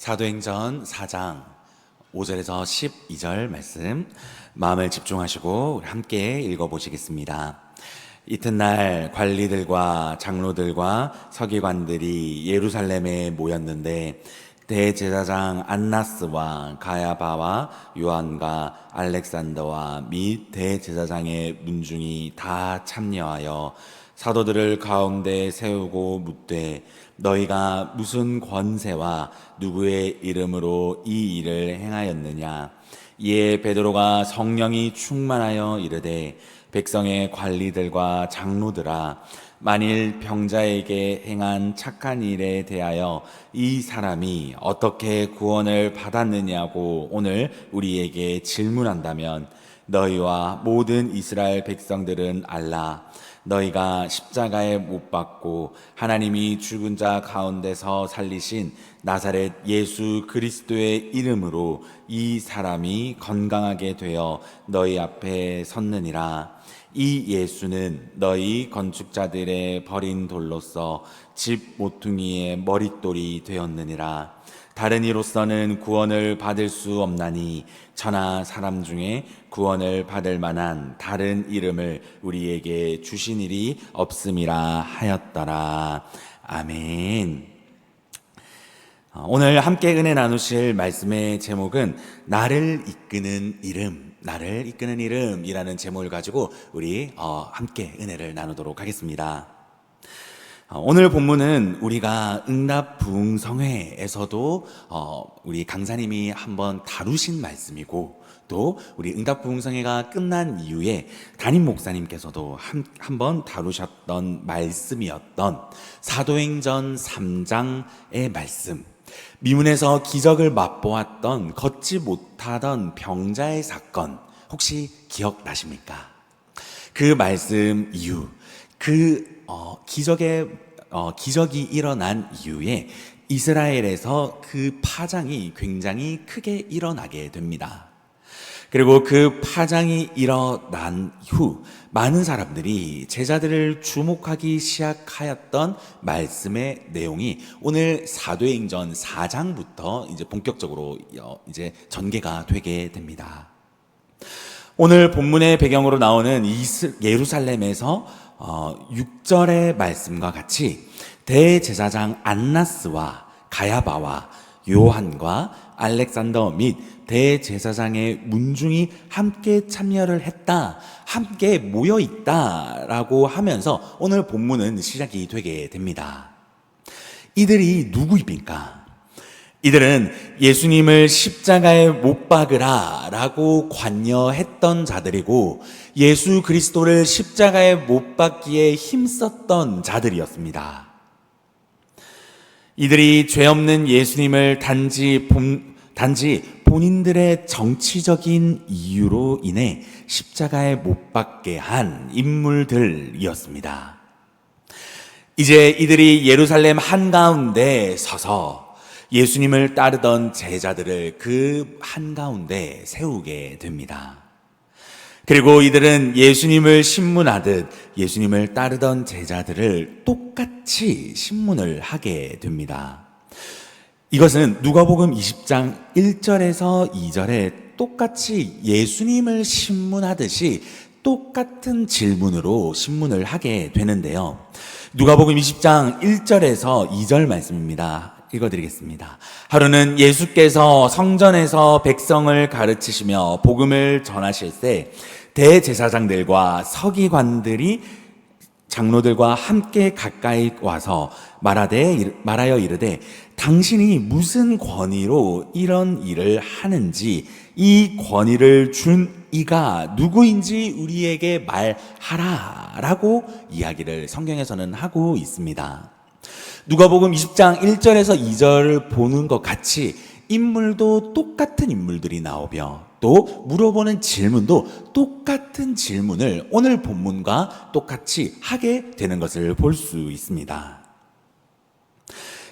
사도행전 4장 5절에서 12절 말씀 마음을 집중하시고 함께 읽어보시겠습니다. 이튿날 관리들과 장로들과 서기관들이 예루살렘에 모였는데 대제사장 안나스와 가야바와 요한과 알렉산더와 및 대제사장의 문중이 다 참여하여 사도들을 가운데 세우고 묻되 너희가 무슨 권세와 누구의 이름으로 이 일을 행하였느냐? 이에 베드로가 성령이 충만하여 이르되 백성의 관리들과 장로들아 만일 병자에게 행한 착한 일에 대하여 이 사람이 어떻게 구원을 받았느냐고 오늘 우리에게 질문한다면 너희와 모든 이스라엘 백성들은 알라 너희가 십자가에 못 박고 하나님이 죽은 자 가운데서 살리신 나사렛 예수 그리스도의 이름으로 이 사람이 건강하게 되어 너희 앞에 섰느니라 이 예수는 너희 건축자들의 버린 돌로서 집 모퉁이의 머릿돌이 되었느니라 다른 이로서는 구원을 받을 수 없나니 천하 사람 중에 구원을 받을 만한 다른 이름을 우리에게 주신 일이 없음이라 하였더라. 아멘. 어, 오늘 함께 은혜 나누실 말씀의 제목은 나를 이끄는 이름, 나를 이끄는 이름이라는 제목을 가지고 우리 어, 함께 은혜를 나누도록 하겠습니다. 어, 오늘 본문은 우리가 응답 부흥성회에서도 어, 우리 강사님이 한번 다루신 말씀이고 또 우리 응답 부흥성회가 끝난 이후에 담임 목사님께서도 한, 한번 다루셨던 말씀이었던 사도행전 3장의 말씀 미문에서 기적을 맛보았던 걷지 못하던 병자의 사건 혹시 기억나십니까? 그 말씀 이후 그 어, 기적의 어, 기적이 일어난 이후에 이스라엘에서 그 파장이 굉장히 크게 일어나게 됩니다. 그리고 그 파장이 일어난 후 많은 사람들이 제자들을 주목하기 시작하였던 말씀의 내용이 오늘 사도행전 4장부터 이제 본격적으로 어, 이제 전개가 되게 됩니다. 오늘 본문의 배경으로 나오는 예루살렘에서 어, 6절의 말씀과 같이 대제사장 안나스와 가야바와 요한과 알렉산더 및 대제사장의 문중이 함께 참여를 했다, 함께 모여 있다 라고 하면서 오늘 본문은 시작이 되게 됩니다. 이들이 누구입니까? 이들은 예수님을 십자가에 못 박으라 라고 관여했던 자들이고 예수 그리스도를 십자가에 못 박기에 힘썼던 자들이었습니다. 이들이 죄 없는 예수님을 단지 본, 단지 본인들의 정치적인 이유로 인해 십자가에 못 박게 한 인물들이었습니다. 이제 이들이 예루살렘 한가운데 서서 예수님을 따르던 제자들을 그 한가운데 세우게 됩니다. 그리고 이들은 예수님을 신문하듯 예수님을 따르던 제자들을 똑같이 신문을 하게 됩니다. 이것은 누가복음 20장 1절에서 2절에 똑같이 예수님을 신문하듯이 똑같은 질문으로 신문을 하게 되는데요. 누가복음 20장 1절에서 2절 말씀입니다. 읽어드리겠습니다. 하루는 예수께서 성전에서 백성을 가르치시며 복음을 전하실 때 대제사장들과 서기관들이 장로들과 함께 가까이 와서 말하되 말하여 이르되 당신이 무슨 권위로 이런 일을 하는지 이 권위를 준 이가 누구인지 우리에게 말하라라고 이야기를 성경에서는 하고 있습니다. 누가복음 20장 1절에서 2절을 보는 것 같이 인물도 똑같은 인물들이 나오며 또 물어보는 질문도 똑같은 질문을 오늘 본문과 똑같이 하게 되는 것을 볼 수 있습니다.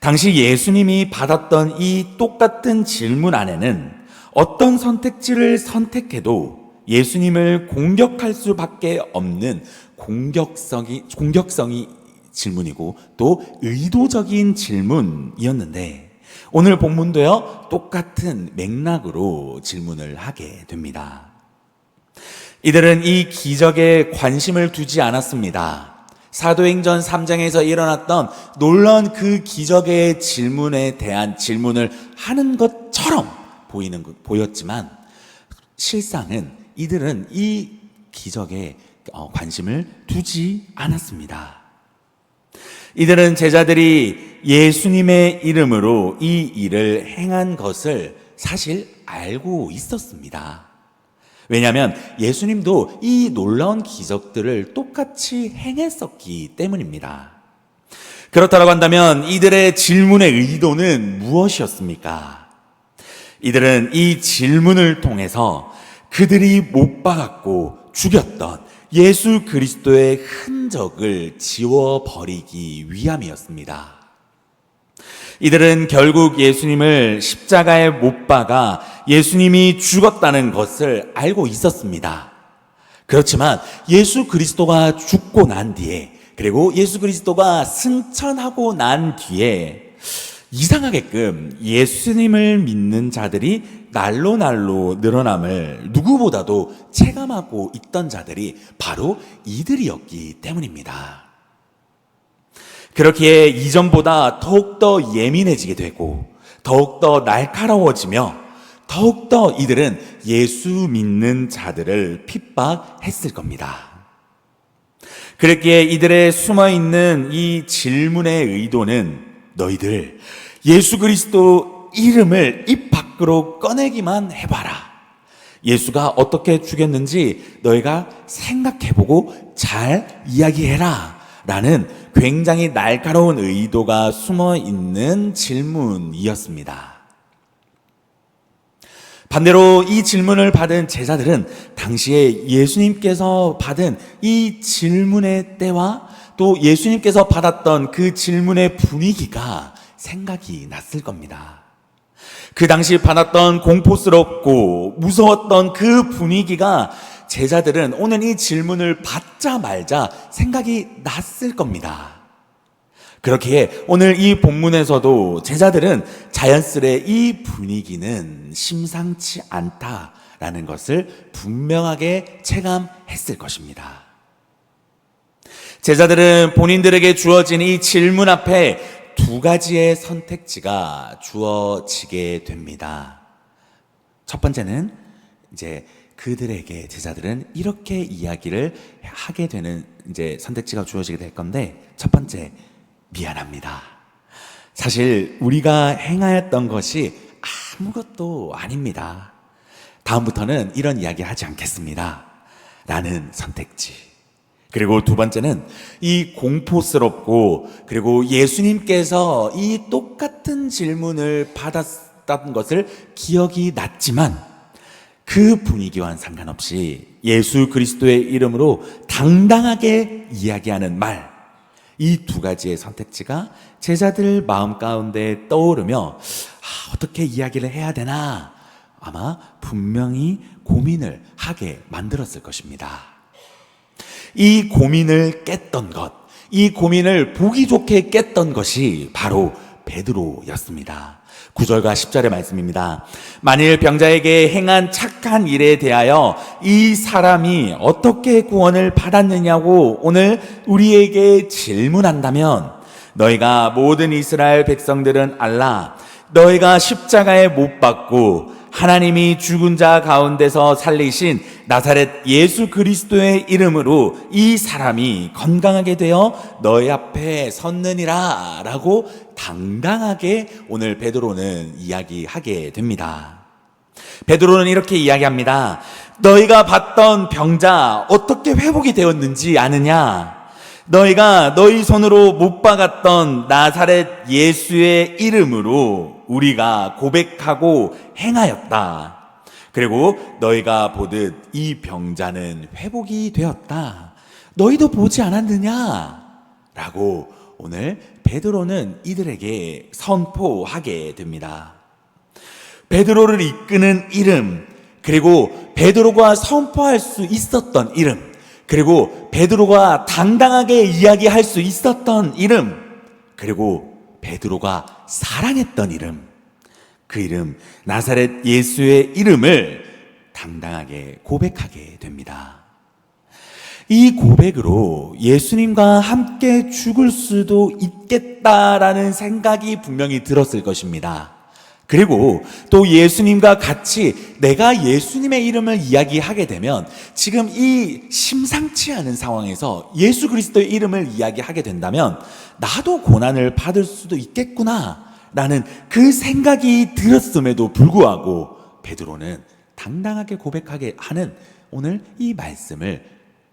당시 예수님이 받았던 이 똑같은 질문 안에는 어떤 선택지를 선택해도 예수님을 공격할 수밖에 없는 공격성이, 공격성이 질문이고 또 의도적인 질문이었는데 오늘 본문도요, 똑같은 맥락으로 질문을 하게 됩니다. 이들은 이 기적에 관심을 두지 않았습니다. 사도행전 3장에서 일어났던 놀라운 그 기적의 질문에 대한 질문을 하는 것처럼 보이는 것- 보였지만 실상은 이들은 이 기적에 어, 관심을 두지 않았습니다. 이들은 제자들이 예수님의 이름으로 이 일을 행한 것을 사실 알고 있었습니다. 왜냐하면 예수님도 이 놀라운 기적들을 똑같이 행했었기 때문입니다. 그렇다고 한다면 이들의 질문의 의도는 무엇이었습니까? 이들은 이 질문을 통해서 그들이 못 박았고 죽였던 예수 그리스도의 흔적을 지워버리기 위함이었습니다. 이들은 결국 예수님을 십자가에 못 박아 예수님이 죽었다는 것을 알고 있었습니다. 그렇지만 예수 그리스도가 죽고 난 뒤에 그리고 예수 그리스도가 승천하고 난 뒤에 이상하게끔 예수님을 믿는 자들이 날로 날로 늘어남을 누구보다도 체감하고 있던 자들이 바로 이들이었기 때문입니다. 그렇기에 이전보다 더욱더 예민해지게 되고 더욱더 날카로워지며 더욱더 이들은 예수 믿는 자들을 핍박했을 겁니다. 그렇기에 이들의 숨어 있는 이 질문의 의도는 너희들 예수 그리스도 이름을 입 밖으로 꺼내기만 해봐라. 예수가 어떻게 죽였는지 너희가 생각해보고 잘 이야기해라. 라는 굉장히 날카로운 의도가 숨어 있는 질문이었습니다. 반대로 이 질문을 받은 제자들은 당시에 예수님께서 받은 이 질문의 때와 또 예수님께서 받았던 그 질문의 분위기가 생각이 났을 겁니다. 그 당시 받았던 공포스럽고 무서웠던 그 분위기가 제자들은 오늘 이 질문을 받자 말자 생각이 났을 겁니다. 그렇기에 오늘 이 본문에서도 제자들은 자연스레 이 분위기는 심상치 않다라는 것을 분명하게 체감했을 것입니다. 제자들은 본인들에게 주어진 이 질문 앞에 두 가지의 선택지가 주어지게 됩니다. 첫 번째는 이제 그들에게 제자들은 이렇게 이야기를 하게 되는 이제 선택지가 주어지게 될 건데 첫 번째 미안합니다. 사실 우리가 행하였던 것이 아무것도 아닙니다. 다음부터는 이런 이야기 하지 않겠습니다. 라는 선택지. 그리고 두 번째는 이 공포스럽고 그리고 예수님께서 이 똑같은 질문을 받았던 것을 기억이 났지만 그 분위기와는 상관없이 예수 그리스도의 이름으로 당당하게 이야기하는 말. 이 두 가지의 선택지가 제자들 마음 가운데 떠오르며 아, 어떻게 이야기를 해야 되나 아마 분명히 고민을 하게 만들었을 것입니다. 이 고민을 깼던 것, 이 고민을 보기 좋게 깼던 것이 바로 베드로였습니다. 9절과 10절의 말씀입니다. 만일 병자에게 행한 착한 일에 대하여 이 사람이 어떻게 구원을 받았느냐고 오늘 우리에게 질문한다면 너희가 모든 이스라엘 백성들은 알라 너희가 십자가에 못 박고 하나님이 죽은 자 가운데서 살리신 나사렛 예수 그리스도의 이름으로 이 사람이 건강하게 되어 너희 앞에 섰느니라 라고 당당하게 오늘 베드로는 이야기하게 됩니다. 베드로는 이렇게 이야기합니다. 너희가 봤던 병자 어떻게 회복이 되었는지 아느냐? 너희가 너희 손으로 못 박았던 나사렛 예수의 이름으로 우리가 고백하고 행하였다. 그리고 너희가 보듯 이 병자는 회복이 되었다. 너희도 보지 않았느냐? 라고 오늘 베드로는 이들에게 선포하게 됩니다. 베드로를 이끄는 이름, 그리고 베드로가 선포할 수 있었던 이름, 그리고 베드로가 당당하게 이야기할 수 있었던 이름, 그리고 베드로가 사랑했던 이름, 그 이름 나사렛 예수의 이름을 당당하게 고백하게 됩니다. 이 고백으로 예수님과 함께 죽을 수도 있겠다라는 생각이 분명히 들었을 것입니다. 그리고 또 예수님과 같이 내가 예수님의 이름을 이야기하게 되면 지금 이 심상치 않은 상황에서 예수 그리스도의 이름을 이야기하게 된다면 나도 고난을 받을 수도 있겠구나 라는 그 생각이 들었음에도 불구하고 베드로는 당당하게 고백하게 하는 오늘 이 말씀을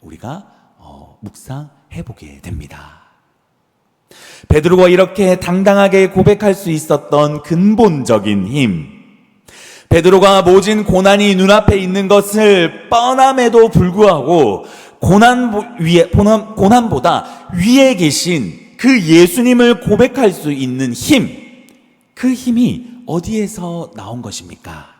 우리가 어, 묵상해 보게 됩니다. 베드로가 이렇게 당당하게 고백할 수 있었던 근본적인 힘. 베드로가 모진 고난이 눈앞에 있는 것을 뻔함에도 불구하고 고난 위에 고난, 고난보다 위에 계신 그 예수님을 고백할 수 있는 힘. 그 힘이 어디에서 나온 것입니까?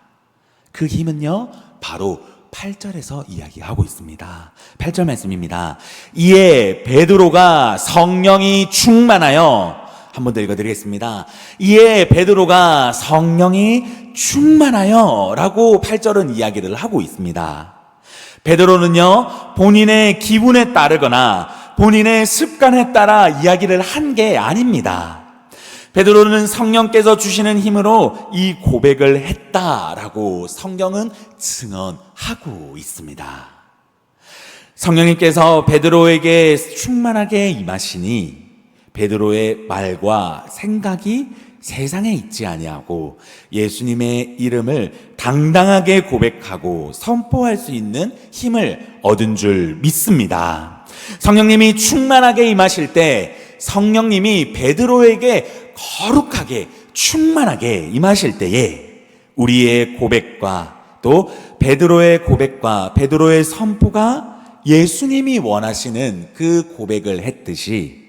그 힘은요, 바로 8절에서 이야기하고 있습니다. 8절 말씀입니다. 이에 베드로가 성령이 충만하여 한 번 더 읽어드리겠습니다. 이에 베드로가 성령이 충만하여 라고 8절은 이야기를 하고 있습니다. 베드로는요, 본인의 기분에 따르거나 본인의 습관에 따라 이야기를 한 게 아닙니다. 베드로는 성령께서 주시는 힘으로 이 고백을 했다라고 성경은 증언 하고 있습니다. 성령님께서 베드로에게 충만하게 임하시니 베드로의 말과 생각이 세상에 있지 아니하고 예수님의 이름을 당당하게 고백하고 선포할 수 있는 힘을 얻은 줄 믿습니다. 성령님이 충만하게 임하실 때 성령님이 베드로에게 거룩하게 충만하게 임하실 때에 우리의 고백과 또 베드로의 고백과 베드로의 선포가 예수님이 원하시는 그 고백을 했듯이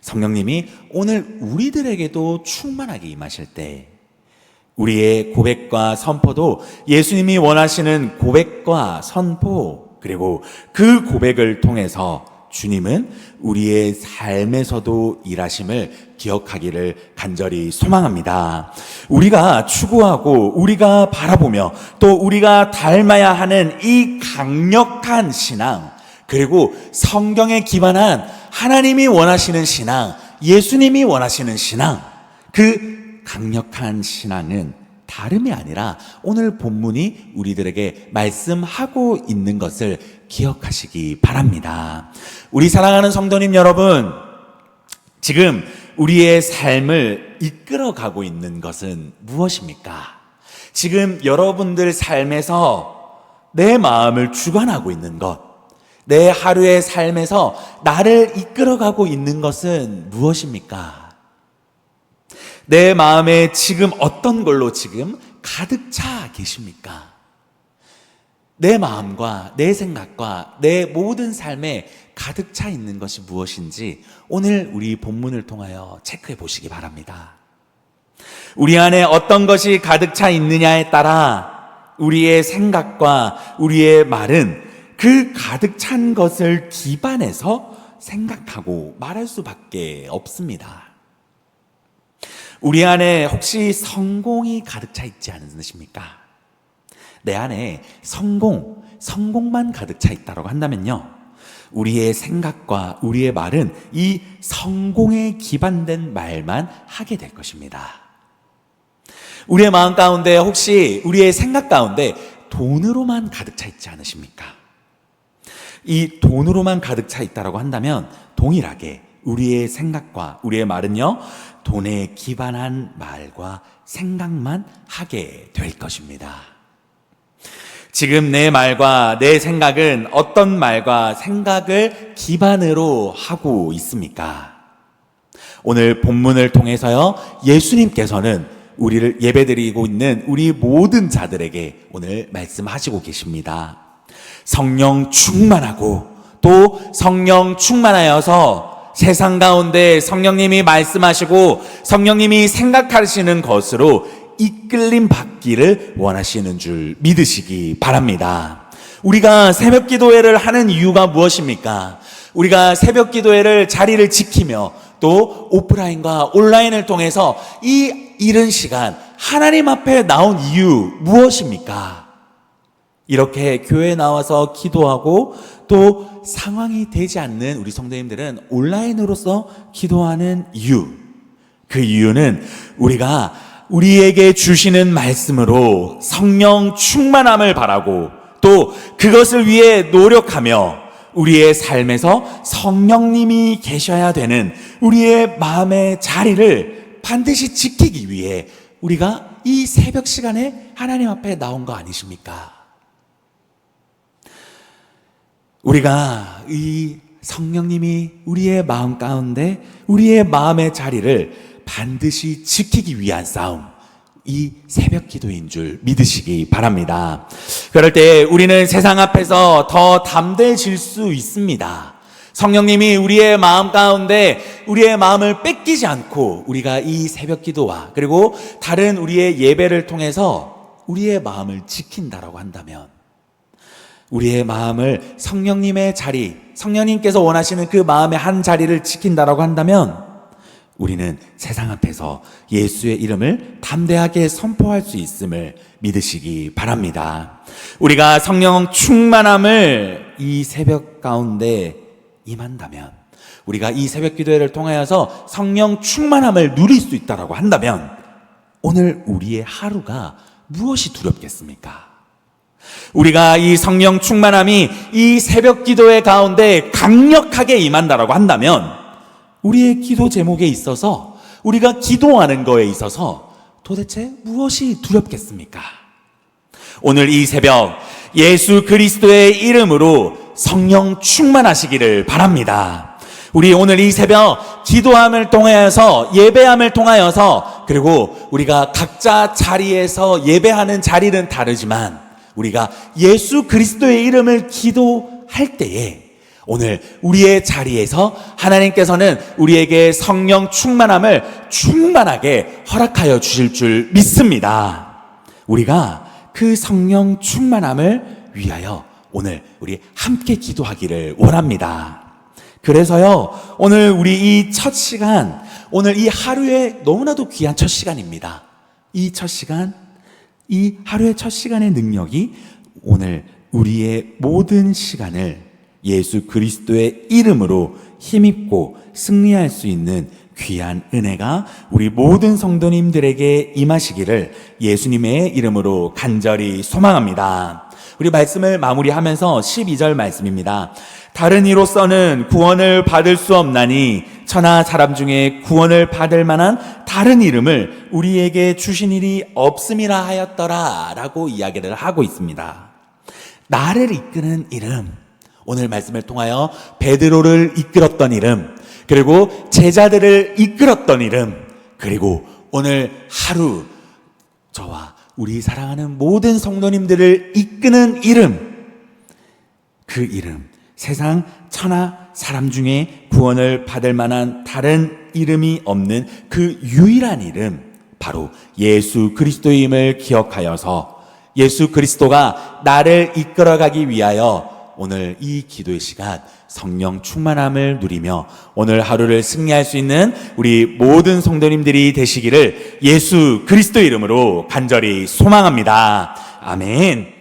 성령님이 오늘 우리들에게도 충만하게 임하실 때 우리의 고백과 선포도 예수님이 원하시는 고백과 선포 그리고 그 고백을 통해서 주님은 우리의 삶에서도 일하심을 기억하기를 간절히 소망합니다. 우리가 추구하고 우리가 바라보며 또 우리가 닮아야 하는 이 강력한 신앙 그리고 성경에 기반한 하나님이 원하시는 신앙, 예수님이 원하시는 신앙, 그 강력한 신앙은 다름이 아니라 오늘 본문이 우리들에게 말씀하고 있는 것을 기억하시기 바랍니다. 우리 사랑하는 성도님 여러분, 지금 우리의 삶을 이끌어 가고 있는 것은 무엇입니까? 지금 여러분들 삶에서 내 마음을 주관하고 있는 것, 내 하루의 삶에서 나를 이끌어 가고 있는 것은 무엇입니까? 내 마음에 지금 어떤 걸로 지금 가득 차 계십니까? 내 마음과 내 생각과 내 모든 삶에 가득 차 있는 것이 무엇인지 오늘 우리 본문을 통하여 체크해 보시기 바랍니다. 우리 안에 어떤 것이 가득 차 있느냐에 따라 우리의 생각과 우리의 말은 그 가득 찬 것을 기반해서 생각하고 말할 수밖에 없습니다. 우리 안에 혹시 성공이 가득 차 있지 않으십니까? 내 안에 성공, 성공만 가득 차 있다고 한다면요. 우리의 생각과 우리의 말은 이 성공에 기반된 말만 하게 될 것입니다. 우리의 마음 가운데 혹시 우리의 생각 가운데 돈으로만 가득 차 있지 않으십니까? 이 돈으로만 가득 차 있다라고 한다면 동일하게 우리의 생각과 우리의 말은요, 돈에 기반한 말과 생각만 하게 될 것입니다. 지금 내 말과 내 생각은 어떤 말과 생각을 기반으로 하고 있습니까? 오늘 본문을 통해서요, 예수님께서는 우리를 예배드리고 있는 우리 모든 자들에게 오늘 말씀하시고 계십니다. 성령 충만하고 또 성령 충만하여서 세상 가운데 성령님이 말씀하시고 성령님이 생각하시는 것으로 이끌림 받기를 원하시는 줄 믿으시기 바랍니다. 우리가 새벽 기도회를 하는 이유가 무엇입니까? 우리가 새벽 기도회를 자리를 지키며 또 오프라인과 온라인을 통해서 이 이른 시간 하나님 앞에 나온 이유 무엇입니까? 이렇게 교회에 나와서 기도하고 또 상황이 되지 않는 우리 성도님들은 온라인으로서 기도하는 이유. 그 이유는 우리가 우리에게 주시는 말씀으로 성령 충만함을 바라고 또 그것을 위해 노력하며 우리의 삶에서 성령님이 계셔야 되는 우리의 마음의 자리를 반드시 지키기 위해 우리가 이 새벽 시간에 하나님 앞에 나온 거 아니십니까? 우리가 이 성령님이 우리의 마음 가운데 우리의 마음의 자리를 반드시 지키기 위한 싸움. 이 새벽 기도인 줄 믿으시기 바랍니다. 그럴 때 우리는 세상 앞에서 더 담대해질 수 있습니다. 성령님이 우리의 마음 가운데 우리의 마음을 뺏기지 않고 우리가 이 새벽 기도와 그리고 다른 우리의 예배를 통해서 우리의 마음을 지킨다라고 한다면 우리의 마음을 성령님의 자리, 성령님께서 원하시는 그 마음의 한 자리를 지킨다라고 한다면 우리는 세상 앞에서 예수의 이름을 담대하게 선포할 수 있음을 믿으시기 바랍니다. 우리가 성령 충만함을 이 새벽 가운데 임한다면 우리가 이 새벽 기도회를 통하여서 성령 충만함을 누릴 수 있다라고 한다면 오늘 우리의 하루가 무엇이 두렵겠습니까? 우리가 이 성령 충만함이 이 새벽 기도회 가운데 강력하게 임한다라고 한다면 우리의 기도 제목에 있어서 우리가 기도하는 거에 있어서 도대체 무엇이 두렵겠습니까? 오늘 이 새벽 예수 그리스도의 이름으로 성령 충만하시기를 바랍니다. 우리 오늘 이 새벽 기도함을 통하여서 예배함을 통하여서 그리고 우리가 각자 자리에서 예배하는 자리는 다르지만 우리가 예수 그리스도의 이름을 기도할 때에 오늘 우리의 자리에서 하나님께서는 우리에게 성령 충만함을 충만하게 허락하여 주실 줄 믿습니다. 우리가 그 성령 충만함을 위하여 오늘 우리 함께 기도하기를 원합니다. 그래서요, 오늘 우리 이 첫 시간, 오늘 이 하루에 너무나도 귀한 첫 시간입니다. 이 첫 시간, 이 하루의 첫 시간의 능력이 오늘 우리의 모든 시간을 예수 그리스도의 이름으로 힘입고 승리할 수 있는 귀한 은혜가 우리 모든 성도님들에게 임하시기를 예수님의 이름으로 간절히 소망합니다. 우리 말씀을 마무리하면서 12절 말씀입니다. 다른 이로서는 구원을 받을 수 없나니 천하 사람 중에 구원을 받을 만한 다른 이름을 우리에게 주신 일이 없음이라 하였더라 라고 이야기를 하고 있습니다. 나를 이끄는 이름, 오늘 말씀을 통하여 베드로를 이끌었던 이름, 그리고 제자들을 이끌었던 이름, 그리고 오늘 하루 저와 우리 사랑하는 모든 성도님들을 이끄는 이름, 그 이름, 세상 천하 사람 중에 구원을 받을 만한 다른 이름이 없는 그 유일한 이름, 바로 예수 그리스도임을 기억하여서 예수 그리스도가 나를 이끌어가기 위하여 오늘 이 기도의 시간 성령 충만함을 누리며 오늘 하루를 승리할 수 있는 우리 모든 성도님들이 되시기를 예수 그리스도 이름으로 간절히 소망합니다. 아멘.